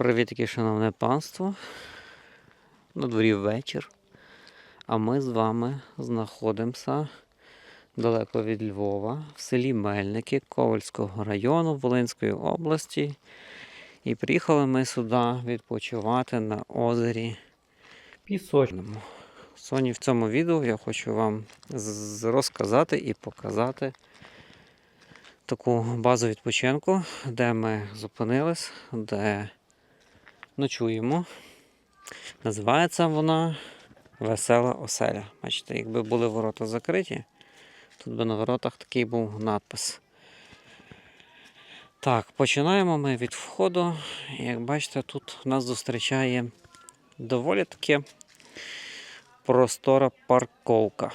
Привіт, шановне панство. На дворі вечір. А ми з вами знаходимося далеко від Львова, в селі Мельники Ковальського району Волинської області. І приїхали ми сюди відпочивати на озері Пісочному. Сьогодні в цьому відео я хочу вам розказати і показати таку базу відпочинку, де ми зупинились, де ночуємо. Називається вона Весела оселя. Бачите, якби були ворота закриті, тут би на воротах такий був надпис. Так, починаємо ми від входу. Як бачите, тут нас зустрічає доволі таки простора парковка.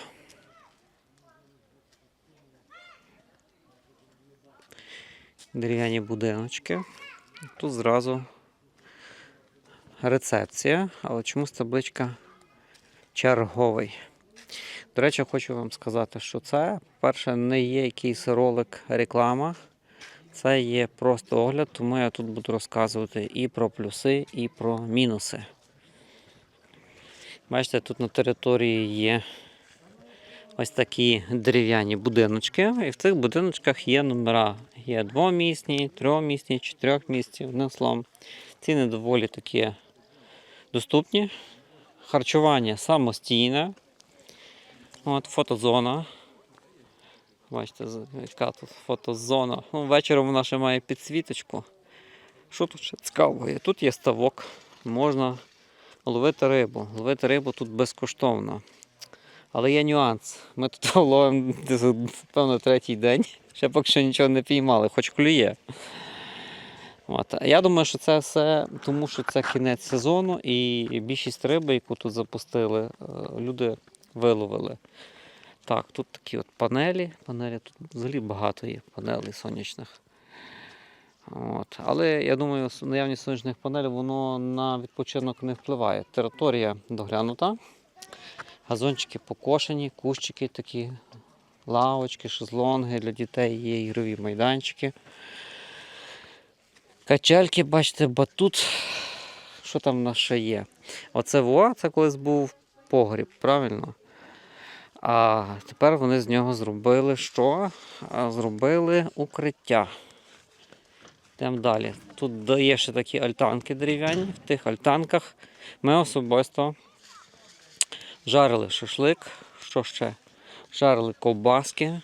Дерев'яні будиночки. Тут зразу рецепція, але чомусь табличка черговий. До речі, хочу вам сказати, що це, перше, не є якийсь ролик реклама. Це є просто огляд, тому я тут буду розказувати і про плюси, і про мінуси. Бачите, тут на території є ось такі дерев'яні будиночки, і в цих будиночках є номера. Є двомісні, трьохмісні, чотирьохмісні, одним словом. Ціни доволі такі доступні. Харчування самостійне. От фотозона. Бачите, яка тут фотозона. Ну, вечором вона ще має підсвіточку. Що тут ще цікавого? Тут є ставок, можна ловити рибу. Ловити рибу тут безкоштовно. Але є нюанс. Ми тут ловимо, певно, третій день. Ще поки що нічого не піймали, хоч клює. От. Я думаю, що це все тому, що це кінець сезону, і більшість риби, яку тут запустили, е, люди виловили. Так, тут такі от панелі. Панелі тут взагалі багато є панелей сонячних. От. Але я думаю, наявність сонячних панелей воно на відпочинок не впливає. Територія доглянута, газончики покошені, кущики такі, лавочки, шезлонги для дітей, є ігрові майданчики. Качельки, бачите, батут. Що там в нас ще є? Оце во, це колись був погріб, правильно? А тепер вони з нього зробили що? Зробили укриття. Йдемо далі. Тут дає ще такі альтанки дерев'яні. В тих альтанках ми особисто жарили шашлик. Що ще? Жарили ковбаски.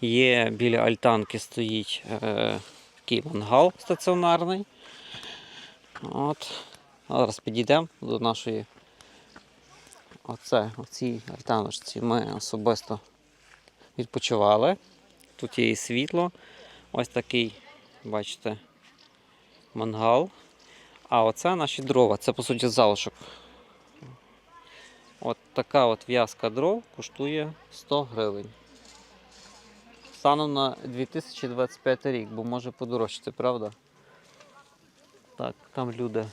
Є біля альтанки стоїть е, такий мангал стаціонарний. От. Зараз підійдемо до нашої оце, оцій альтаночці ми особисто відпочивали. Тут є і світло. Ось такий, бачите, мангал. А оце наші дрова. Це по суті залишок. От така от в'язка дров коштує 100 гривень. Станом на 2025 рік, бо може подорожчати, правда? Так, там люди.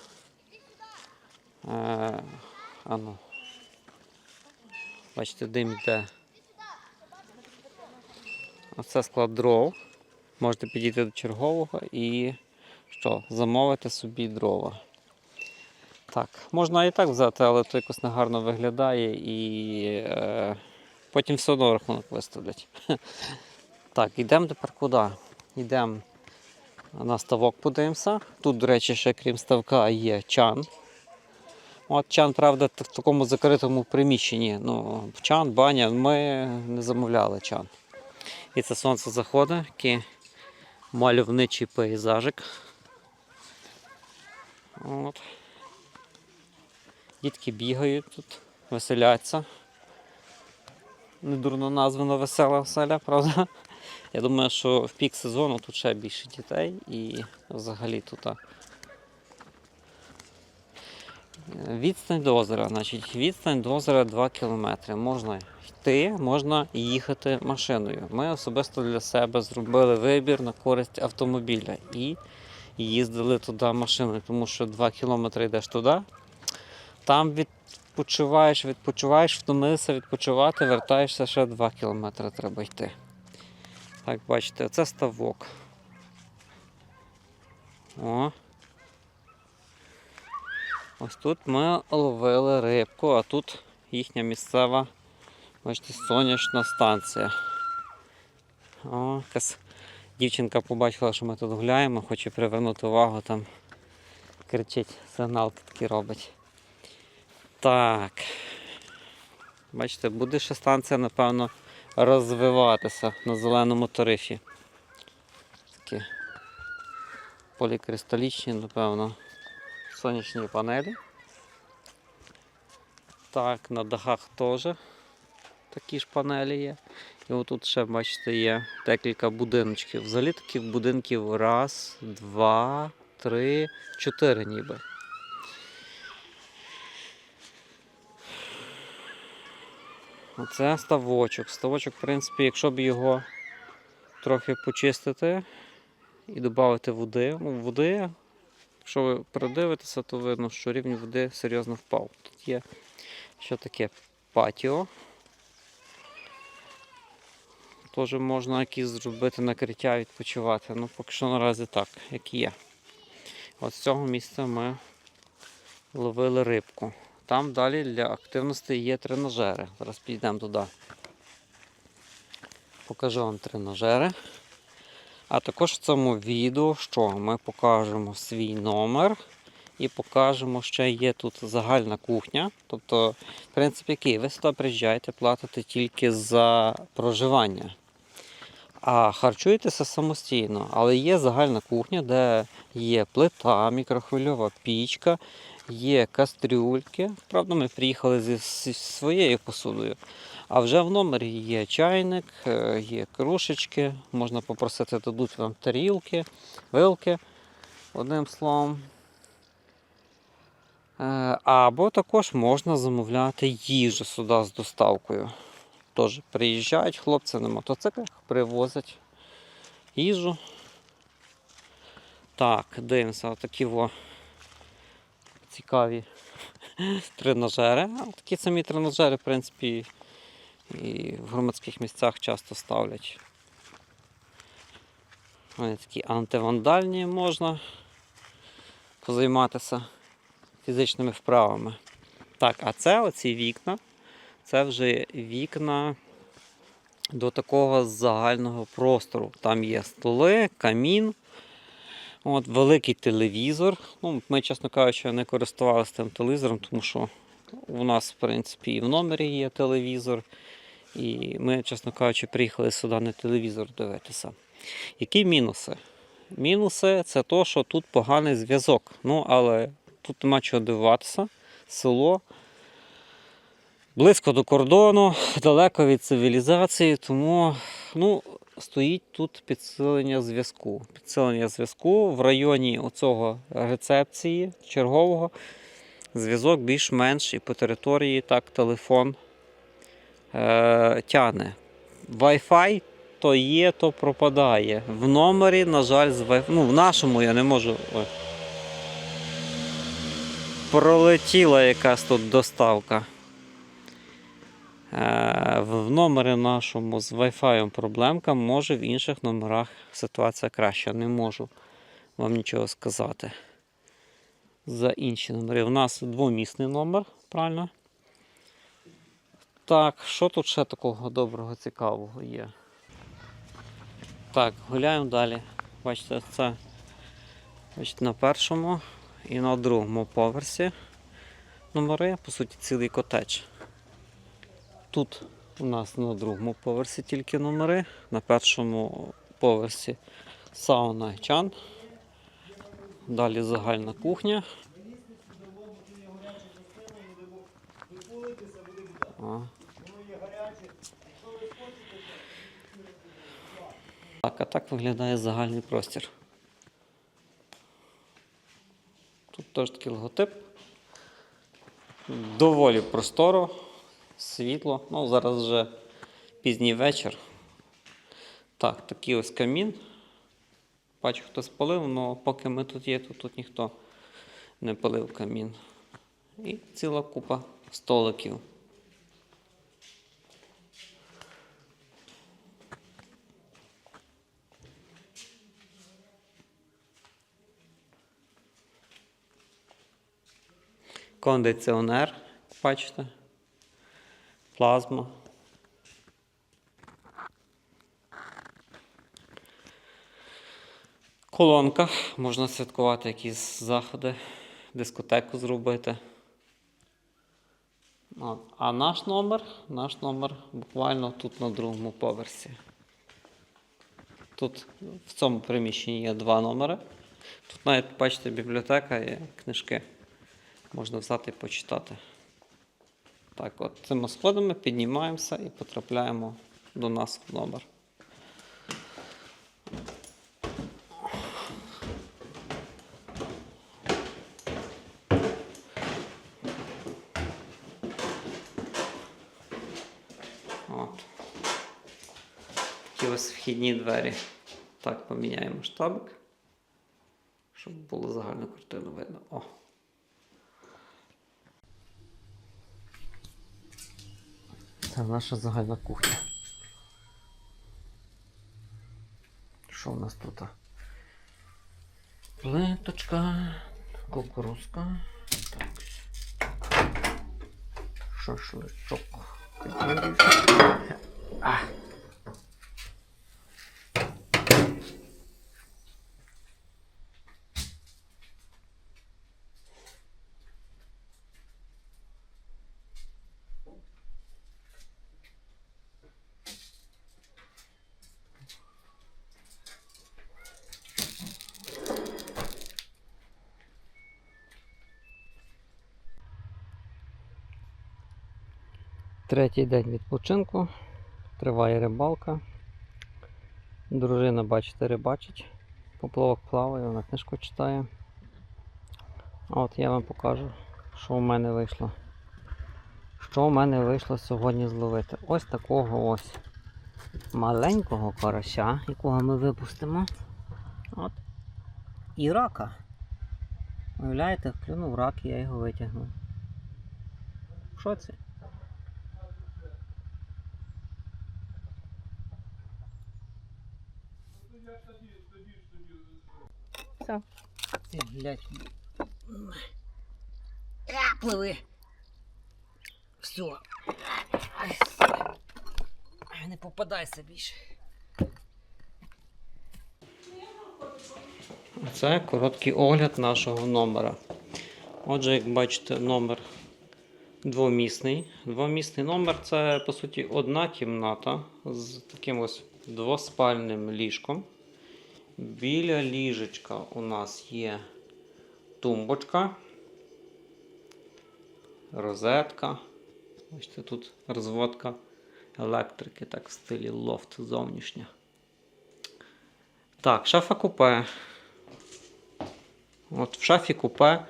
Е, ану. Бачите, дим йде. Оце склад дров. Можете підійти до чергового і що, замовити собі дрова. Так, можна і так взяти, але то якось негарно виглядає і е, потім все одно рахунок виставлять. Так, йдемо тепер куди? Йдемо на ставок подивимося. Тут, до речі, ще крім ставка є чан. От чан, правда, в такому закритому приміщенні. Ну, чан, баня, ми не замовляли чан. І це сонце заходить, який мальовничий пейзажик. От. Дітки бігають тут, веселяться. Недурно названо весела оселя, правда? Я думаю, що в пік сезону тут ще більше дітей і взагалі тут. Відстань до озера. Значить, відстань до озера 2 кілометри. Можна йти, можна їхати машиною. Ми особисто для себе зробили вибір на користь автомобіля і їздили туди машиною, тому що 2 кілометри йдеш туди, там відпочиваєш, відпочиваєш, втомився відпочивати, вертаєшся ще 2 кілометри треба йти. Так, бачите, це ставок. О. Ось тут ми ловили рибку, а тут їхня місцева, бачите, сонячна станція. О, якась дівчинка побачила, що ми тут гуляємо, хоче привернути увагу, там кричить, сигналки такі робить. Так. Бачите, буде ще станція, напевно, розвиватися на зеленому тарифі. Такі полікристалічні, напевно, сонячні панелі. Так, на дахах теж такі ж панелі є. І отут ще, бачите, є декілька будиночків. Взагалі таких будинків раз, два, три, чотири ніби. Оце ставочок. Ставочок, в принципі, якщо б його трохи почистити і додати води. Ну, води, якщо ви придивитеся, то видно, що рівень води серйозно впав. Тут є що таке патіо. Теж можна якісь зробити накриття, відпочивати. Ну, поки що наразі так, як є. От з цього місця ми ловили рибку. Там далі для активності є тренажери. Зараз підійдемо туди. Покажу вам тренажери. А також в цьому відео, що ми покажемо свій номер і покажемо, ще є тут загальна кухня. Тобто, в принципі, який? Ви сюди приїжджаєте, платите тільки за проживання. А харчуєтеся самостійно. Але є загальна кухня, де є плита, мікрохвильова пічка, є кастрюльки. Правда, ми приїхали зі своєю посудою. А вже в номері є чайник, е, є кружечки, можна попросити, дадуть вам тарілки, вилки, одним словом. Е, Або також можна замовляти їжу сюди з доставкою. Тож приїжджають хлопці на мотоциклах, привозять їжу. Так, дивимося, отакі во цікаві тренажери. Такі самі тренажери, в принципі, і в громадських місцях часто ставлять. Вони такі антивандальні можна позайматися фізичними вправами. Так, а це оці вікна. Це вже вікна до такого загального простору. Там є столи, камін, от, великий телевізор. Ну, ми, чесно кажучи, не користувалися тим телевізором, тому що у нас, в принципі, і в номері є телевізор. І ми, чесно кажучи, приїхали сюди на телевізор дивитися. Які мінуси? Мінуси це то, що тут поганий зв'язок. Ну, але тут нема чого дивуватися. Село близько до кордону, далеко від цивілізації, тому ну, стоїть тут підсилення зв'язку. Підсилення зв'язку в районі оцього рецепції чергового. Зв'язок більш-менш і по території так телефон е, тяне. Wi-Fi то є, то пропадає. В номері, на жаль, з Wi-Fi. Ну, в нашому я не можу. Пролетіла якась тут доставка. Е, В номері нашому з Wi-Fi проблемка, може в інших номерах ситуація краща. Не можу вам нічого сказати. За інші номери. У нас двомісний номер, правильно? Так, що тут ще такого доброго, цікавого є? Так, гуляємо далі. Бачите, це бачите, на першому і на другому поверсі номери, по суті, цілий котедж. Тут у нас на другому поверсі тільки номери, на першому поверсі сауна і чан. Далі загальна кухня. О. Так, а так виглядає загальний простір. Тут теж такий логотип. Доволі просторо, світло. Ну, зараз вже пізній вечір. Так, такий ось камін. Бачу, хто спалив, але поки ми тут є, то тут ніхто не палив камін. І ціла купа столиків. кондиціонер, бачите, плазма. Колонка, можна святкувати якісь заходи, дискотеку зробити. А наш номер, наш номер буквально тут на другому поверсі. Тут в цьому приміщенні є два номери. Тут навіть, бачите, бібліотека є книжки. Можна взяти і почитати. Так, от цими сходами піднімаємося і потрапляємо до нас в номер. Вхідні двері. Так, поміняємо штабик, щоб було загальну картину видно. О. Це наша загальна кухня. Що в нас тут? Плиточка, кукурузка. Так. Шашличок. А. Третій день відпочинку. Триває рибалка. Дружина, бачите, рибачить. Поплавок плаває, вона книжку читає. А от я вам покажу, що у мене вийшло. Що у мене вийшло сьогодні зловити? Ось такого ось маленького карася, якого ми випустимо. От. І рака. Уявляєте, клюнув рак, і я його витягнув. Що це? Все. Ти глядь. Я пливи. Все. Не попадайся більше. Це короткий огляд нашого номера. Отже, як бачите, номер двомісний. Двомісний номер це по суті одна кімната з таким ось двоспальним ліжком. Біля ліжечка у нас є тумбочка, розетка. Бачите, тут розводка електрики, так в стилі лофт зовнішня. Так, шафа купе. От в шафі купе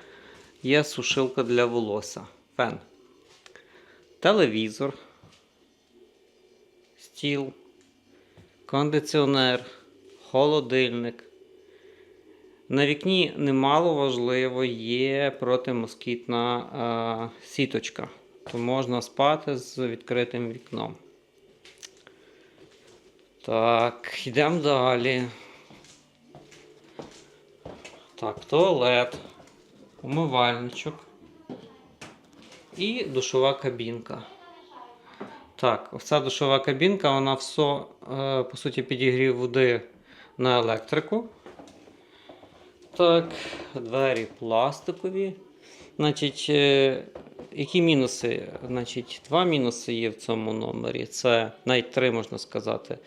є сушилка для волосся. Фен. Телевізор. Стіл. Кондиціонер холодильник. На вікні немало важливо є протимоскітна е, сіточка. То можна спати з відкритим вікном. Так, йдемо далі. Так, туалет, умивальничок і душова кабінка. Так, оця душова кабінка, вона все, по суті, підігрів води на електрику. Так, двері пластикові. Значить, е, які мінуси? Значить, два мінуси є в цьому номері. Це навіть три можна сказати.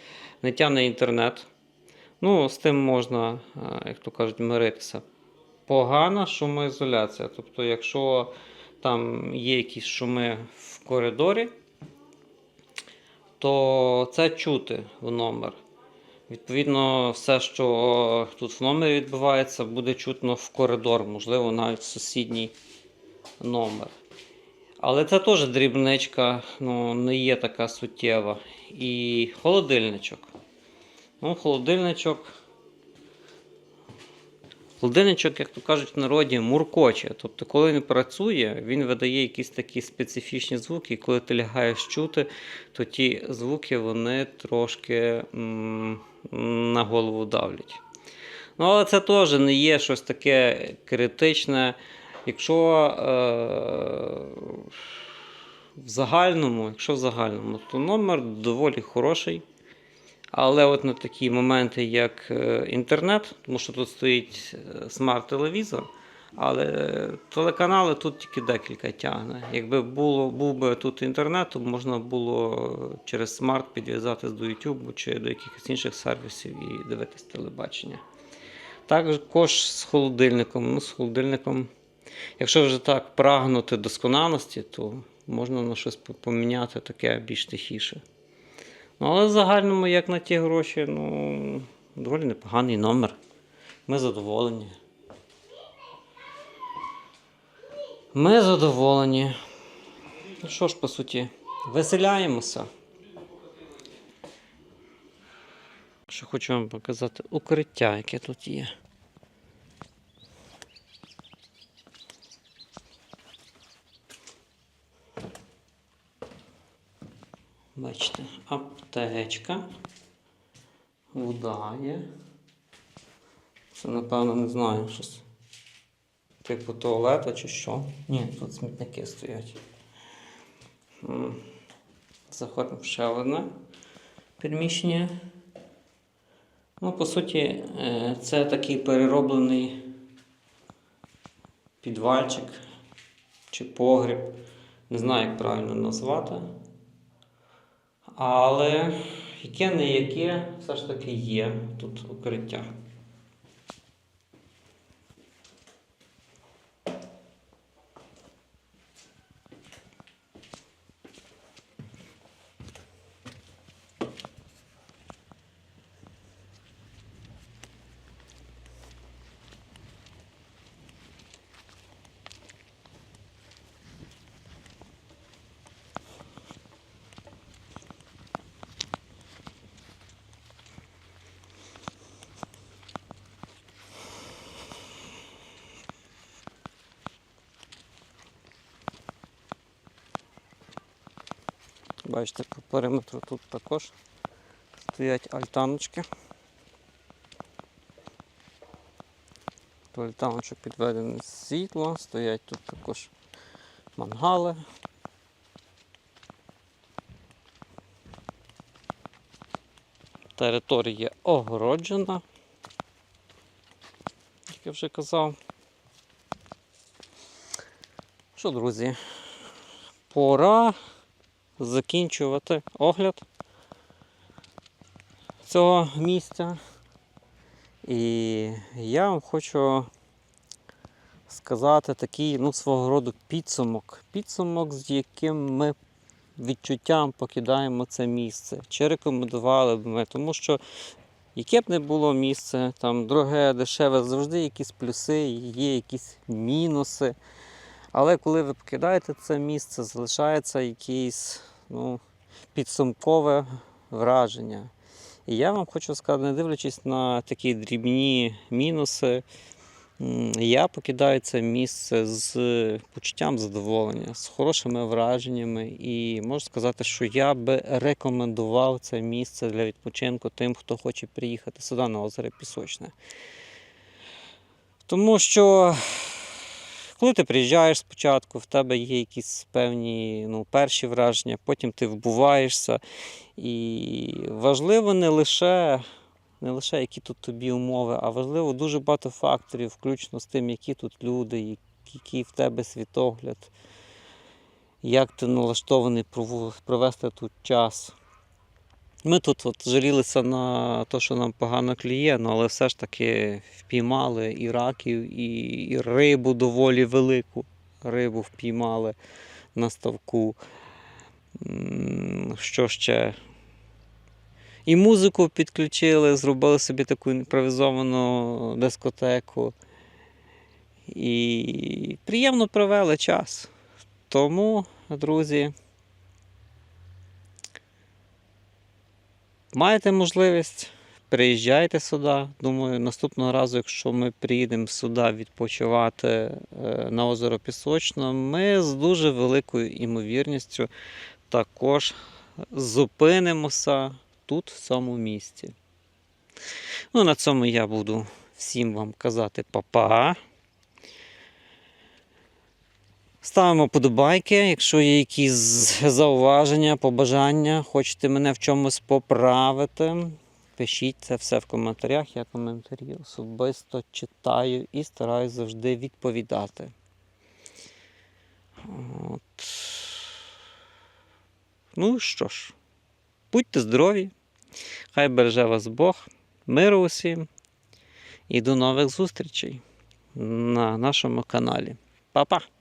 Не тягне інтернет. Ну, з тим можна, е, як то кажуть, миритися. Погана шумоізоляція. Тобто, якщо там є якісь шуми в коридорі, то це чути в номер. Відповідно, все, що тут в номері відбувається, буде чутно в коридор, можливо, навіть в сусідній номер. Але це теж дрібничка, ну, не є така суттєва. І холодильничок. Ну, холодильничок. Холодильничок, як то кажуть в народі, муркоче. Тобто, коли він працює, він видає якісь такі специфічні звуки, і коли ти лягаєш чути, то ті звуки вони трошки на голову давлять. Ну, але це теж не є щось таке критичне. Якщо е, в загальному, якщо в загальному, то номер доволі хороший. Але от на такі моменти, як е, інтернет, тому що тут стоїть е, смарт-телевізор, але телеканали тут тільки декілька тягне. Якби було, був би тут інтернет, то можна було через смарт підв'язатись до YouTube чи до якихось інших сервісів і дивитись телебачення. Також з холодильником. Ну, з холодильником, якщо вже так прагнути досконалості, то можна на щось поміняти таке більш тихіше. Ну, але в загальному, як на ті гроші, ну, доволі непоганий номер. Ми задоволені. Ми задоволені. Ну що ж, по суті, веселяємося. Що хочу вам показати укриття, яке тут є. Бачите, аптечка. Вода є. Це, напевно, не знаю, щось. Типу туалета чи що. Ні, тут смітники стоять. Заходимо в ще одне приміщення. Ну, по суті, е, це такий перероблений підвальчик чи погріб. Не знаю, як правильно назвати. Але яке не яке, все ж таки є тут укриття. Бачите, по периметру тут також стоять альтаночки. До альтаночок підведене світло, стоять тут також мангали. Територія огороджена, як я вже казав. Що, друзі, пора закінчувати огляд цього місця. І я вам хочу сказати такий ну, свого роду підсумок. Підсумок, з яким ми відчуттям покидаємо це місце. Чи рекомендували б ми, тому що яке б не було місце, там дороге, дешеве, завжди якісь плюси, є якісь мінуси. Але коли ви покидаєте це місце, залишається якесь ну, підсумкове враження. І я вам хочу сказати, не дивлячись на такі дрібні мінуси, я покидаю це місце з почуттям задоволення, з хорошими враженнями. І можу сказати, що я би рекомендував це місце для відпочинку тим, хто хоче приїхати сюди на озеро Пісочне. Тому що коли ти приїжджаєш спочатку, в тебе є якісь певні ну, перші враження, потім ти вбуваєшся. І важливо не лише, не лише які тут тобі умови, а важливо дуже багато факторів, включно з тим, які тут люди, який в тебе світогляд, як ти налаштований провести тут час. Ми тут от жалілися на те, що нам погано клює, ну, але все ж таки впіймали і раків, і, і рибу доволі велику. Рибу впіймали на ставку. Що ще? І музику підключили, зробили собі таку імпровізовану дискотеку. І приємно провели час. Тому, друзі, маєте можливість, приїжджайте сюди. Думаю, наступного разу, якщо ми приїдемо сюди відпочивати е, на озеро Пісочне, ми з дуже великою імовірністю також зупинимося тут, в цьому місці. Ну, на цьому я буду всім вам казати па-па. Ставимо подобайки, якщо є якісь зауваження, побажання, хочете мене в чомусь поправити. Пишіть це все в коментарях. Я коментарі особисто читаю і стараюсь завжди відповідати. От. Ну що ж, будьте здорові, хай береже вас Бог, миру усім і до нових зустрічей на нашому каналі. Па-па!